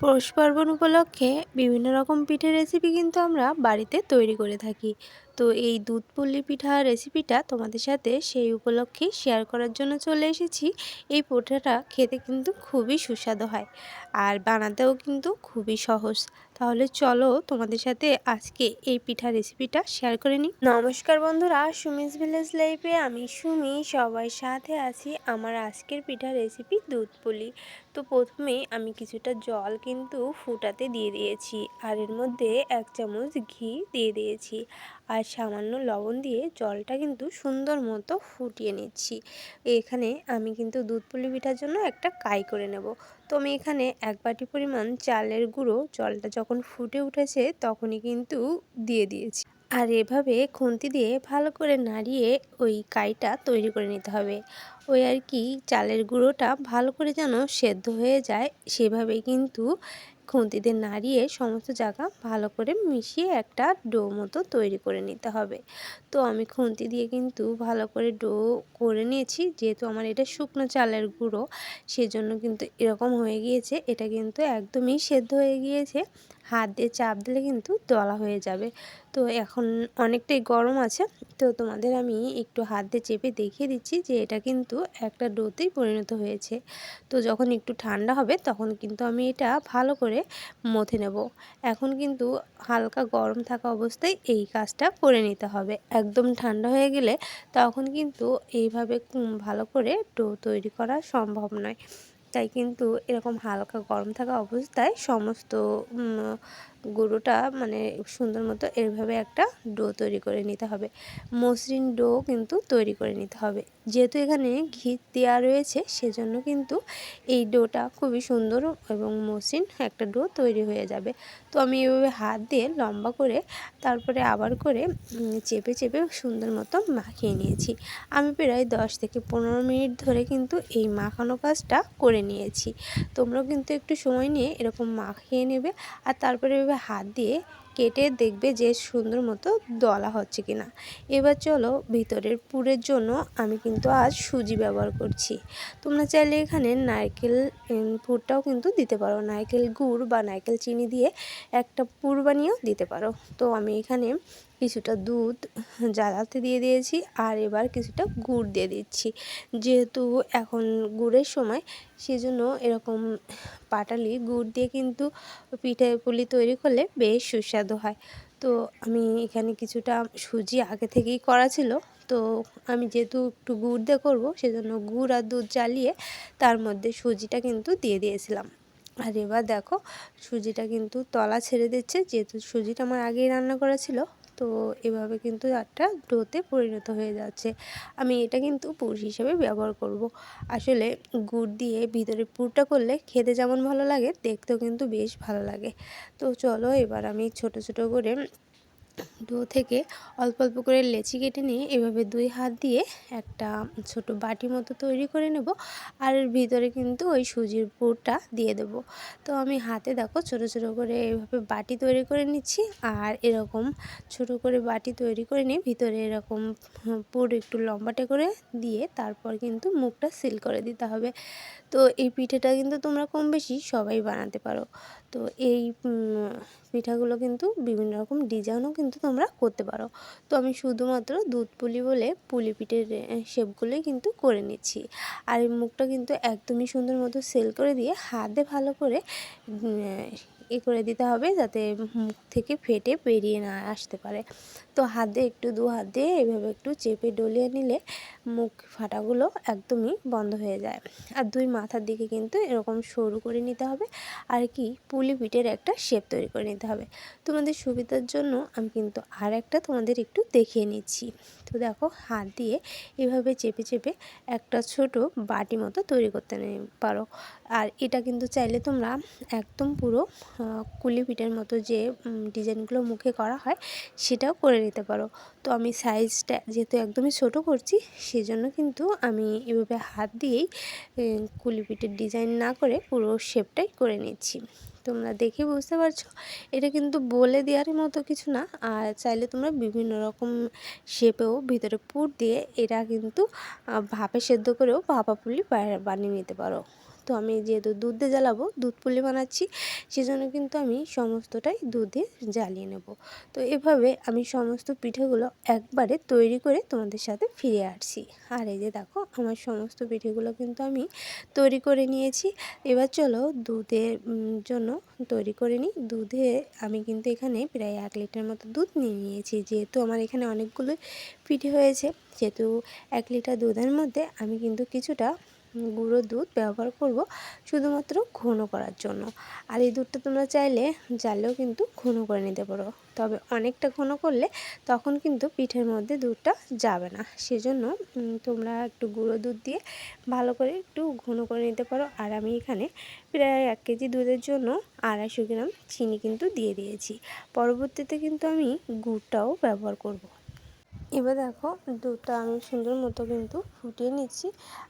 পৌষ পার্বণ উপলক্ষে বিভিন্ন রকম পিঠে রেসিপি কিন্তু আমরা বাড়িতে তৈরি করে থাকি। তো এই দুধ পুলি পিঠা রেসিপিটা তোমাদের সাথে সেই উপলক্ষে শেয়ার করার জন্য চলে এসেছি। এই পিঠাটা খেতে কিন্তু খুবই সুস্বাদু হয় আর বানাতেও কিন্তু খুবই সহজ। তাহলে চলো তোমাদের সাথে আজকে এই পিঠা রেসিপিটা শেয়ার করে নিই। নমস্কার বন্ধুরা, সুমিস ভিলেজ লাইফে আমি সুমি সবাই সাথে আছি আমার আজকের পিঠা রেসিপি দুধ পুলি তো প্রথমে আমি কিছুটা জল কিন্তু ফুটাতে দিয়ে দিয়েছি আর এর মধ্যে এক চামচ ঘি দিয়ে দিয়েছি। আর সামান্য লবণ দিয়ে জলটা কিন্তু সুন্দর মতো ফুটিয়ে নিচ্ছি। এখানে আমি কিন্তু দুধ পুলি পিঠার জন্য একটা কাই করে নেব। তো আমি এখানে এক বাটি পরিমাণ চালের গুঁড়ো জলটা যখন ফুটে উঠেছে তখনই কিন্তু দিয়ে দিয়েছি। আর এভাবে খুন্তি দিয়ে ভালো করে নাড়িয়ে ওই কাইটা তৈরি করে নিতে হবে। ওই আর কি চালের গুঁড়োটা ভালো করে যেন সেদ্ধ হয়ে যায় সেভাবেই কিন্তু খুন্তিতে নাড়িয়ে সমস্ত জায়গা ভালো করে মিশিয়ে একটা ডো মতো তৈরি করে নিতে হবে। তো আমি খুন্তি দিয়ে কিন্তু ভালো করে ডো করে নিয়েছি। যেহেতু আমার এটা শুকনো চালের গুঁড়ো, সেজন্য কিন্তু এরকম হয়ে গিয়েছে। এটা কিন্তু একদমই সেদ্ধ হয়ে গিয়েছে। হাত দিয়ে চাপ দিলে কিন্তু দলা হয়ে যাবে। তো এখন অনেকটাই গরম আছে। তো তোমাদের আমি একটু হাত দিয়ে চেপে দেখিয়ে দিচ্ছি যে এটা কিন্তু একটা ডোতেই পরিণত হয়েছে। তো যখন একটু ঠান্ডা হবে তখন কিন্তু আমি এটা ভালো করে মথে নেব। এখন কিন্তু হালকা গরম থাকা অবস্থায় এই কাজটা করে নিতে হবে। একদম ঠান্ডা হয়ে গেলে তখন কিন্তু এইভাবে ভালো করে ডো তৈরি করা সম্ভব নয়। তাই কিন্তু এরকম হালকা গরম থাকা অবস্থায় সমস্ত গুঁড়োটা মানে সুন্দর মতো এভাবে একটা ডো তৈরি করে নিতে হবে। মসৃণ ডো কিন্তু তৈরি করে নিতে হবে। যেহেতু এখানে ঘি দেওয়া রয়েছে, সেজন্য কিন্তু এই ডোটা খুবই সুন্দর এবং মসৃণ একটা ডো তৈরি হয়ে যাবে। তো আমি এভাবে হাত দিয়ে লম্বা করে তারপরে আবার করে চেপে চেপে সুন্দর মতো মাখিয়ে নিয়েছি। আমি প্রায় দশ থেকে পনেরো মিনিট ধরে কিন্তু এই মাখানো কাজটা করে নিয়েছি। তোমরাও কিন্তু একটু সময় নিয়ে এরকম মাখিয়ে নেবে। আর তারপরে এভাবে হাত দিয়ে কেটে দেখবে যে সুন্দর মতো দলা হচ্ছে কিনা। এবার চলো ভিতরের পুরের জন্য আমি কিন্তু আজ সুজি ব্যবহার করছি। তোমরা চাইলে এখানে নারকেল পুরটাও কিন্তু দিতে পারো। নারকেল গুড় বা নারকেল চিনি দিয়ে একটা পুর বানিয়েও দিতে পারো। তো আমি এখানে কিছুটা দুধ জ্বালাতে দিয়ে দিয়েছি আর এবার কিছুটা গুড় দিয়ে দিচ্ছি। যেহেতু এখন গুড়ের সময়, সেজন্য এরকম পাটালি গুড় দিয়ে কিন্তু পিঠে পুলি তৈরি করলে বেশ সুস্বাদু হয়। তো আমি এখানে কিছুটা সুজি আগে থেকেই করা ছিল। তো আমি যেহেতু একটু গুড় দিয়ে করব, সেজন্য গুড় আর দুধ জ্বালিয়ে তার মধ্যে সুজিটা কিন্তু দিয়ে দিয়েছিলাম। আর এবার দেখো, সুজিটা কিন্তু তলা ছেড়ে দিচ্ছে। যেহেতু সুজিটা আমার আগেই রান্না করা ছিল তো এভাবে কিন্তু একটা ডোতে পরিণত হয়ে যাচ্ছে আমি এটা কিন্তু পুর হিসেবে ব্যবহার করব। আসলে গুড় দিয়ে ভিতরে পুরটা করলে খেতে যেমন ভালো লাগে, দেখতেও কিন্তু বেশ ভালো লাগে তো চলো এবার আমি ছোট ছোট করে ডো থেকে অল্প অল্প করে লেচি কেটে নিয়ে এভাবে দুই হাত দিয়ে একটা ছোট বাটি মতো তৈরি করে নেব। আর ভিতরে কিন্তু ওই সুজির পুরটা দিয়ে দেব। তো আমি হাতে দেখো ছোট ছোট করে এভাবে বাটি তৈরি করে নিচ্ছি। আর এরকম ছোট করে বাটি তৈরি করে নিয়ে ভিতরে এরকম পুর একটু লম্বাটে করে দিয়ে তারপর কিন্তু মুখটা সিল করে দিতে হবে। তো এই পিঠেটা কিন্তু তোমরা কম বেশি সবাই বানাতে পারো। তো এই পিঠাগুলো কিন্তু বিভিন্ন রকম ডিজাইনও কিন্তু তোমরা করতে পারো। তো আমি শুধুমাত্র দুধ পুলি বলে পুলি পিঠের শেপগুলোই কিন্তু করে নিচ্ছি। আর এই মুখটা কিন্তু একদমই সুন্দর মতো সেল করে দিয়ে হাতে ভালো করে এ করে দিতে হবে যাতে মুখ থেকে ফেটে বেরিয়ে না আসতে পারে। তো হাত দিয়ে একটু দু হাত দিয়ে এভাবে একটু চেপে ডলিয়ে নিলে মুখ ফাটাগুলো একদমই বন্ধ হয়ে যায়। আর দুই মাথার দিকে কিন্তু এরকম সরু করে নিতে হবে। আর কি, পুলি পিঠের একটা শেপ তৈরি করে নিতে হবে। তোমাদের সুবিধার জন্য আমি কিন্তু আর একটা তোমাদের একটু দেখিয়ে নিচ্ছি। তো দেখো, হাত দিয়ে এভাবে চেপে চেপে একটা ছোট বাটি মতো তৈরি করতে পারো। আর এটা কিন্তু চাইলে তোমরা একদম পুরো কুলি পিঠের মতো যে ডিজাইনগুলো মুখে করা হয়, সেটাও করে নিতে পারো। তো আমি সাইজটা যেহেতু একদমই ছোট করছি, সেজন্য কিন্তু আমি এভাবে হাত দিয়েই কুলি পিঠের ডিজাইন না করে পুরো শেপটাই করে নিচ্ছি। তোমরা দেখে বুঝতে পারছ, এটা কিন্তু বলে দেওয়ার মতো কিছু না, আর চাইলে তোমরা বিভিন্ন রকম শেপেও ভিতরে পুর দিয়ে, এটা কিন্তু ভাপে সেদ্ধ করেও ভাপা পুলি বানিয়ে নিতে পারো। তো আমি যেহেতু দুধ জ্বালাবো, দুধ পুলি বানাচ্ছি, সেজন্য কিন্তু আমি সমস্তটাই দুধে জ্বালিয়ে নেব। তো এভাবে আমি সমস্ত পিঠেগুলো একবারে তৈরি করে তোমাদের সাথে ফিরে আসছি। আর এই যে দেখো, আমার সমস্ত পিঠেগুলো কিন্তু আমি তৈরি করে নিয়েছি। এবার চলো দুধের জন্য তৈরি করে নিই। দুধে আমি কিন্তু এখানে প্রায় এক লিটার মতো দুধ নিয়ে নিয়েছি। যেহেতু আমার এখানে অনেকগুলো পিঠে হয়েছে যেহেতু এক লিটার দুধের মধ্যে আমি কিন্তু কিছুটা গুঁড়ো দুধ ব্যবহার করব শুধুমাত্র ঘন করার জন্য। আর এই দুধটা তোমরা চাইলে জালেও কিন্তু ঘন করে নিতে পারো। তবে অনেকটা ঘন করলে তখন কিন্তু পিঠের মধ্যে দুধটা যাবে না। সেজন্য তোমরা একটু গুঁড়ো দুধ দিয়ে ভালো করে একটু ঘন করে নিতে পারো। আর আমি এখানে প্রায় এক কেজি দুধের জন্য আড়াইশো গ্রাম চিনি কিন্তু দিয়ে দিয়েছি। পরবর্তীতে কিন্তু আমি গুড়টাও ব্যবহার করব। এবার দেখো দুধটা আমি সুন্দর মতো কিন্তু ফুটিয়ে নিচ্ছি।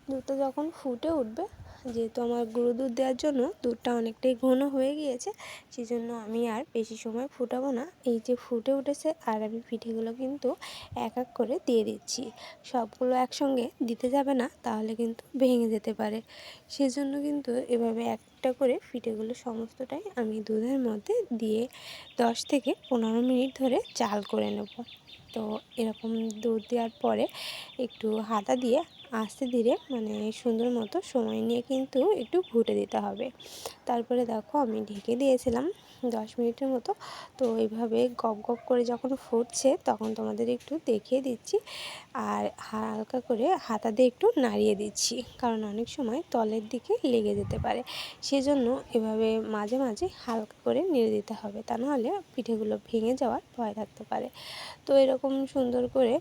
দুধটা যখন ফুটে উঠবে যেহেতু আমার গুঁড়ো দুধ দেওয়ার জন্য দুধটা অনেকটাই ঘন হয়ে গিয়েছে সেই জন্য আমি আর বেশি সময় ফুটাবো না। এই যে ফুটে উঠেছে আর আমি পিঠেগুলো কিন্তু এক এক করে দিয়ে দিচ্ছি। সবগুলো একসঙ্গে দিতে যাবে না, তাহলে কিন্তু ভেঙে যেতে পারে। সেজন্য কিন্তু এভাবে একটা করে পিঠেগুলো সমস্তটাই আমি দুধের মধ্যে দিয়ে দশ থেকে পনেরো মিনিট ধরে চাল করে নেব। তো এরকম দুধ দেওয়ার পরে একটু হাতা দিয়ে আস্তে ধীরে মানে সুন্দর মতো সময় নিয়ে কিন্তু একটু ঘুটে দিতে হবে। তারপরে দেখো আমি ঢেকে দিয়েছিলাম দশ মিনিটের মতো। তো এইভাবে গপ গপ করে যখন ফুটছে তখন তোমাদের একটু দেখিয়ে দিচ্ছি আর হালকা করে হাতা দিয়ে একটু নাড়িয়ে দিচ্ছি। কারণ অনেক সময় তলের দিকে লেগে যেতে পারে। সেজন্য এভাবে মাঝে মাঝে হালকা করে নেড়ে দিতে হবে। তা নাহলে পিঠেগুলো ভেঙে যাওয়ার ভয় থাকতে পারে। তো এরকম সুন্দর করে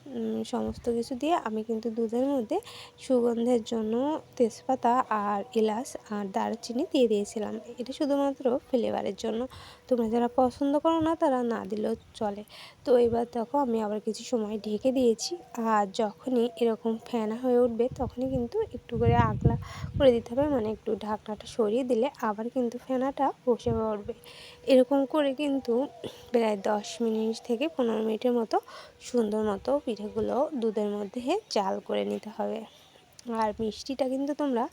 সমস্ত কিছু দিয়ে আমি কিন্তু দুধের মধ্যে সুগন্ধের জন্য তেজপাতা আর এলাচ আর দারুচিনি দিয়ে দিয়েছিলাম। এটা শুধুমাত্র ফ্লেভারের জন্য। তোমরা যারা পছন্দ করো না, তারা না দিলেও চলে। তো এবার দেখো, আমি আবার কিছু সময় ঢেকে দিয়েছি। আর যখনই এরকম ফেনা হয়ে উঠবে, তখনই কিন্তু একটু করে আগলা করে দিতে হবে। মানে একটু ঢাকনাটা সরিয়ে দিলে আবার কিন্তু ফেনাটা বসে উঠবে। এরকম করে কিন্তু প্রায় দশ মিনিট থেকে পনেরো মিনিটের মতো সুন্দর মতো পিঠেগুলো দুধের মধ্যে জাল করে নিতে হবে। আর মিষ্টিটা কিন্তু তোমরা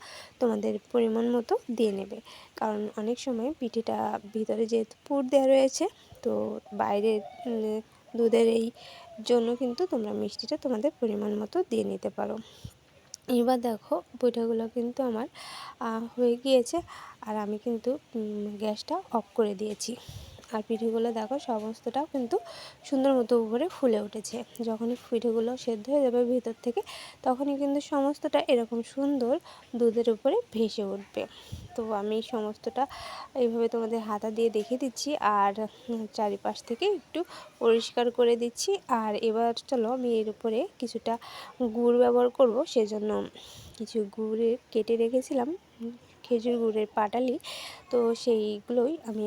তোমাদের পরিমাণ মতো দিয়ে নেবে। কারণ অনেক সময় পিঠেটা ভিতরে যেহেতু পুর দেওয়া রয়েছে, তো বাইরে দুধের এই জন্য কিন্তু তোমরা মিষ্টিটা তোমাদের পরিমাণ মতো দিয়ে নিতে পারো। এবার দেখো, পিঠাগুলো কিন্তু আমার হয়ে গিয়েছে। আর আমি কিন্তু গ্যাসটা অফ করে দিয়েছি। আর পিঠেগুলো দেখো সমস্তটাও কিন্তু সুন্দর মতো উপরে ফুলে উঠেছে। যখনই পিঠেগুলো সেদ্ধ হয়ে যাবে ভিতর থেকে, তখনই কিন্তু সমস্তটা এরকম সুন্দর দুধের উপরে ভেসে উঠবে। তো আমি সমস্তটা এইভাবে তোমাদের হাতা দিয়ে দেখিয়ে দিচ্ছি আর চারিপাশ থেকে একটু পরিষ্কার করে দিচ্ছি। আর এবার চলো আমি এর উপরে কিছুটা গুড় ব্যবহার করব, সেজন্য কিছু গুড়ে কেটে রেখেছিলাম খেজুর গুড়ের পাটালি। তো সেইগুলোই আমি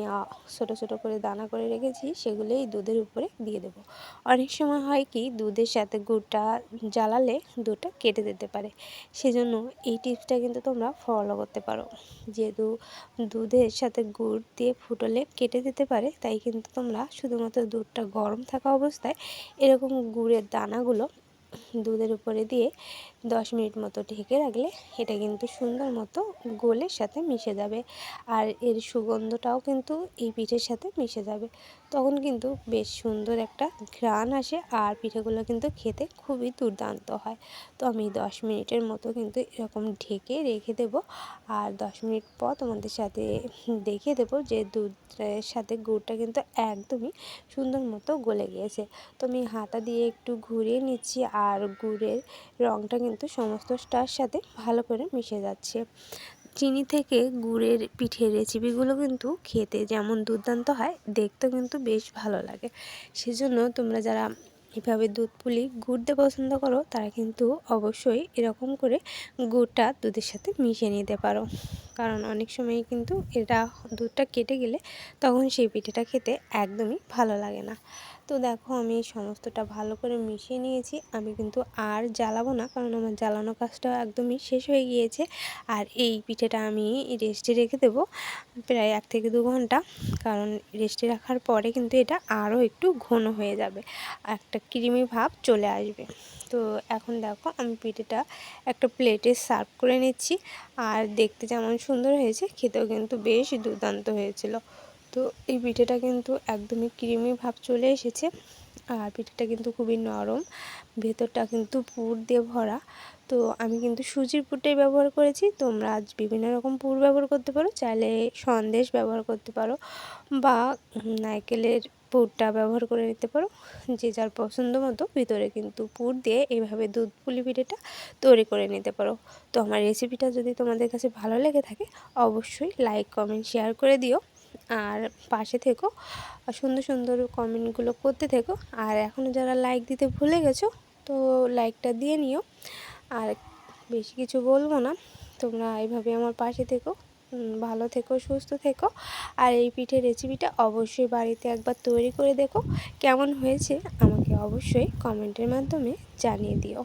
ছোটো ছোটো করে দানা করে রেখেছি, সেগুলোই দুধের উপরে দিয়ে দেব। অনেক সময় হয় কি, দুধের সাথে গুড়টা জ্বালালে দুধটা কেটে যেতে পারে। সেজন্য এই টিপসটা কিন্তু তোমরা ফলো করতে পারো। যেহেতু দুধের সাথে গুড় দিয়ে ফুটলে কেটে যেতে পারে, তাই কিন্তু তোমরা শুধুমাত্র দুধটা গরম থাকা অবস্থায় এরকম গুড়ের দানাগুলো দুধের উপরে দিয়ে দশ মিনিট মতো ঢেকে রাখলে এটা কিন্তু সুন্দর মতো গোলের সাথে মিশে যাবে। আর এর সুগন্ধটাও কিন্তু এই পিঠের সাথে মিশে যাবে। তখন কিন্তু বেশ সুন্দর একটা ঘ্রাণ আসে আর পিঠেগুলো কিন্তু খেতে খুবই দুর্দান্ত হয়। তো আমি দশ মিনিটের মতো কিন্তু এরকম ঢেকে রেখে দেবো। আর দশ মিনিট পর তোমাদের সাথে দেখিয়ে দেবো যে দুধের সাথে গুড়টা কিন্তু একদমই সুন্দর মতো গলে গিয়েছে। তো আমি হাতা দিয়ে একটু ঘুরিয়ে নিচ্ছি আর গুড়ের রঙটা কিন্তু সমস্তটার সাথে ভালো করে মিশে যাচ্ছে। চিনি থেকে গুড়ের পিঠের রেসিপিগুলো কিন্তু খেতে যেমন দুর্দান্ত হয়, দেখতেও কিন্তু বেশ ভালো লাগে। সেজন্য তোমরা যারা এভাবে দুধ পুলি গুড় দিয়ে পছন্দ করো, তারা কিন্তু অবশ্যই এরকম করে গুড়টা দুধের সাথে মিশিয়ে নিতে পারো। কারণ অনেক সময় কিন্তু এটা দুধটা কেটে গেলে তখন সেই পিঠেটা খেতে একদমই ভালো লাগে না। তো দেখো আমি সমস্তটা ভালো করে মিশিয়ে নিয়েছি। আমি কিন্তু আর জ্বালাবো না, কারণ আমার জ্বালানো কাজটা একদমই শেষ হয়ে গিয়েছে। আর এই পিঠেটা আমি রেস্টে রেখে দেবো প্রায় এক থেকে দু ঘণ্টা, কারণ রেস্টে রাখার পরে কিন্তু এটা আরও একটু ঘন হয়ে যাবে, একটা ক্রিমি ভাব চলে আসবে। তো এখন দেখো আমি পিঠেটা একটা প্লেটে সার্ভ করে নিচ্ছি, আর দেখতে যেমন সুন্দর হয়েছে, খেতেও কিন্তু বেশ দুর্দান্ত হয়েছিল। তো এই পিঠেটা কিন্তু একদমই ক্রিমি ভাব চলে এসেছে আর পিঠেটা কিন্তু খুবই নরম, ভেতরটা কিন্তু পুর দিয়ে ভরা। তো আমি কিন্তু সুজির পুরটাই ব্যবহার করেছি, তোমরা আজ বিভিন্ন রকম পুর ব্যবহার করতে পারো, চাইলে সন্দেশ ব্যবহার করতে পারো বা নারকেলের পুরটা ব্যবহার করে নিতে পারো, যে যার পছন্দ মতো। ভিতরে কিন্তু পুর দিয়ে এইভাবে দুধ পুলি পিঠেটা তৈরি করে নিতে পারো। তো আমার রেসিপিটা যদি তোমাদের কাছে ভালো লেগে থাকে, অবশ্যই লাইক কমেন্ট শেয়ার করে দিও। আর পাশে থেকো সুন্দর সুন্দর কমেন্টগুলো করতে থেকো। আর এখনও যারা লাইক দিতে ভুলে গেছো, তো লাইকটা দিয়ে নিও। আর বেশি কিছু বলব না, তোমরা এইভাবে আমার পাশে থেকো ভালো থেকো, সুস্থ থেকো। আর এই পিঠের রেসিপিটা অবশ্যই বাড়িতে একবার তৈরি করে দেখো, কেমন হয়েছে আমাকে অবশ্যই কমেন্টের মাধ্যমে জানিয়ে দিও।